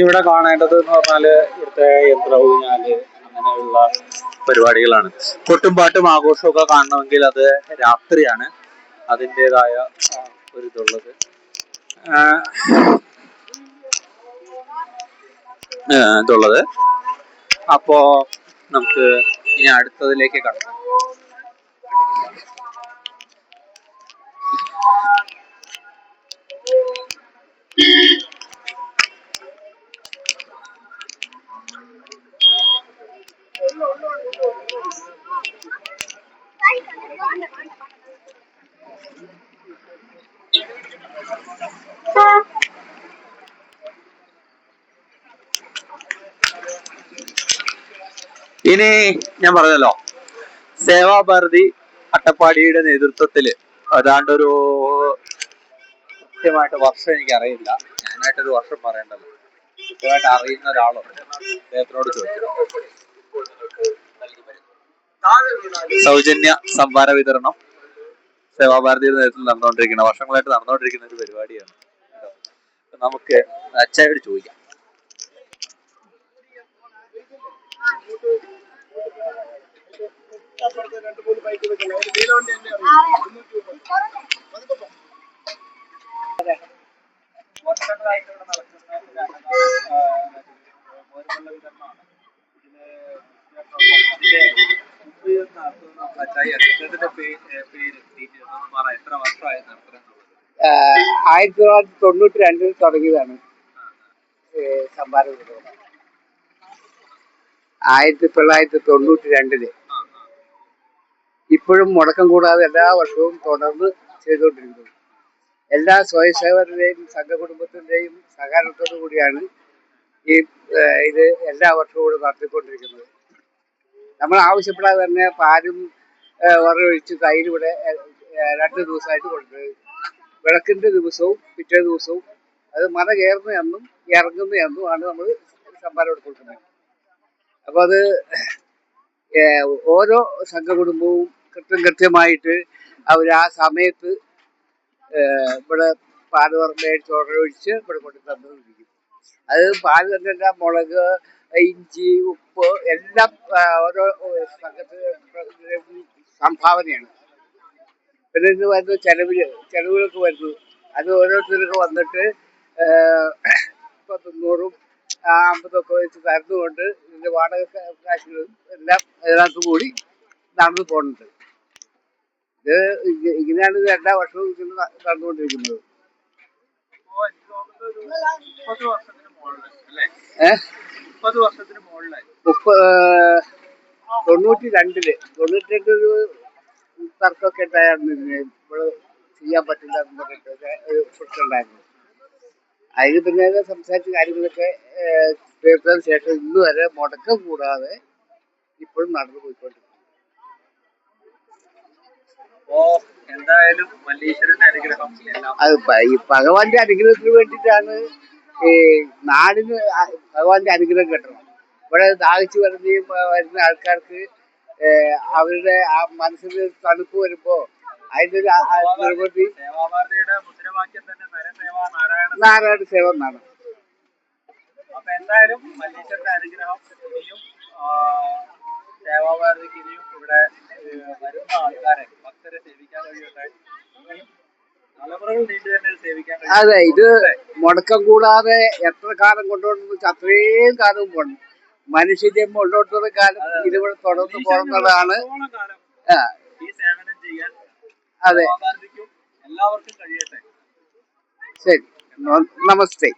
ഇവിടെ കാണേണ്ടത് എന്ന് പറഞ്ഞാൽ ഇവിടുത്തെ യന്ത്ര ഊഞ്ഞാൽ അങ്ങനെയുള്ള പരിപാടികളാണ്. കൊട്ടും പാട്ടും ആഘോഷവും ഒക്കെ കാണണമെങ്കിൽ അത് രാത്രിയാണ് അതിന്റെതായ ഒരു ഇതുള്ളത് ഇതുള്ളത്. അപ്പോ നമുക്ക് ഇനി അടുത്തതിലേക്ക് കടക്കാം. ഇനി ഞാൻ പറഞ്ഞല്ലോ സേവാഭാരതി അട്ടപ്പാടിയുടെ നേതൃത്വത്തിൽ ഏതാണ്ട് ഒരു കൃത്യമായിട്ട് വർഷം എനിക്കറിയില്ല. ഞാനായിട്ടൊരു വർഷം പറയേണ്ടത് കൃത്യമായിട്ട് അറിയുന്ന ഒരാളുണ്ട്. അദ്ദേഹത്തിനോട് ചോദിച്ചു സൗജന്യ സംഭാര വിതരണം നേതൃത്വത്തിൽ നടന്നുകൊണ്ടിരിക്കുന്ന വർഷങ്ങളായിട്ട് നടന്നുകൊണ്ടിരിക്കുന്ന ഒരു പരിപാടിയാണ്. നമുക്ക് അച്ചായോട് ചോദിക്കാം. വർഷങ്ങളായിട്ട് ഇവിടെ നടക്കുന്ന ആയിരത്തി തൊള്ളായിരത്തി തൊണ്ണൂറ്റി രണ്ടിൽ തുടങ്ങിയതാണ്. സംഭാര ആയിരത്തി തൊള്ളായിരത്തി തൊണ്ണൂറ്റി രണ്ടിൽ ഇപ്പോഴും മുടക്കം കൂടാതെ എല്ലാ വർഷവും തുടർന്ന് ചെയ്തുകൊണ്ടിരിക്കുന്നു. എല്ലാ സ്വയം സേവകരുടെയും സംഘകുടുംബത്തിന്റെയും സഹകരണത്തോടു കൂടിയാണ് ഈ ഇത് എല്ലാ വർഷവും ഇവിടെ നടത്തിക്കൊണ്ടിരിക്കുന്നത്. നമ്മൾ ആവശ്യപ്പെടാതെ തന്നെ പാലും ഉറയൊഴിച്ച് തൈര് ഇവിടെ രണ്ട് ദിവസമായിട്ട് കൊടുക്കുന്നത് വിളക്കിന്റെ ദിവസവും പിറ്റേ ദിവസവും അത് മല കയറുന്ന എന്നും ഇറങ്ങുന്ന എന്നും ആണ് നമ്മൾ സംഭാരം എടുത്ത് കൊടുക്കുന്നത്. അപ്പൊ അത് ഓരോ സംഘകുടുംബവും കൃത്യം കൃത്യമായിട്ട് അവർ ആ സമയത്ത് ഇവിടെ പാൽ മേടിച്ച് ഉറയൊഴിച്ച് ഇവിടെ കൊണ്ട് തന്നിരിക്കും. അത് പാൽ തന്നെ മുളക് ഇഞ്ചി ഉപ്പ് എല്ലാം ഓരോ സംഭാവനയാണ്. പിന്നെ ഇത് വരുന്ന ചെലവിൽ ചെലവുകളൊക്കെ വരുന്നു. അത് ഓരോരുത്തർക്ക് വന്നിട്ട് ഇപ്പൊ തൊണ്ണൂറും അമ്പതൊക്കെ വെച്ച് തരുന്നുകൊണ്ട് ഇതിന്റെ വാടക കാശുകളും എല്ലാം ഇതിനകത്ത് കൂടി നടന്നു പോകുന്നുണ്ട്. ഇത് ഇങ്ങ- ഇങ്ങനെയാണ് ഇത് എല്ലാ വർഷവും ഇങ്ങനെ നടന്നുകൊണ്ടിരിക്കുന്നത്. ഏഹ് മുപ്പത് വർഷത്തിന് മുകളിലായി. മുപ്പ തൊണ്ണൂറ്റി രണ്ടിൽ തൊണ്ണൂറ്റി രണ്ടിൽ തർക്കമൊക്കെ ഉണ്ടായിരുന്നു ഇതിന്. ഇപ്പോൾ ചെയ്യാൻ പറ്റില്ല എന്ന് ഒരു പ്രശ്നം ഉണ്ടായിരുന്നു. അതിന് പിന്നെ സംസാരിച്ച കാര്യങ്ങളൊക്കെ തീർത്തതിന് ശേഷം ഇന്ന് വരെ മുടക്കം കൂടാതെ ഇപ്പോഴും നടന്നു പോയിക്കൊണ്ടിരിക്കും ഓ എന്തായാലും മല്ലീശ്വരന്റെ അനുഗ്രഹം. അത് ഭഗവാന്റെ അനുഗ്രഹത്തിന് വേണ്ടിയിട്ടാണ് ഈ നാടിന് ഭഗവാന്റെ അനുഗ്രഹം കിട്ടണം. ഇവിടെ ദാഹിച്ചു വരുന്ന വരുന്ന ആൾക്കാർക്ക് അവരുടെ ആ മനസ്സിന് തണുപ്പ് വരുമ്പോ അതിന്റെ നിർവൃത്തി നാരായണ സേവ എന്നാണ്. അപ്പൊ എന്തായാലും മല്ലീശ്വരന്റെ അനുഗ്രഹം ഇനിയും ആ, സേവാഭാരതിക്ക് ഇനിയും ഇവിടെ വരുന്ന ആൾക്കാരെ ഭക്തരെ സേവിക്കാൻ കഴിയട്ടെ അതെ ഇത് മുടക്കം കൂടാതെ എത്ര കാലം കൊണ്ടുപോകുന്നു അത്രയും കാലവും പോകണം മനുഷ്യജന്മം ഉള്ളോട്ടുള്ള കാലം ഇതിവിടെ തുടർന്ന് പോകുന്നതാണ് അതെ. എല്ലാവർക്കും കഴിയട്ടെ. ശരി. നമസ്തേ.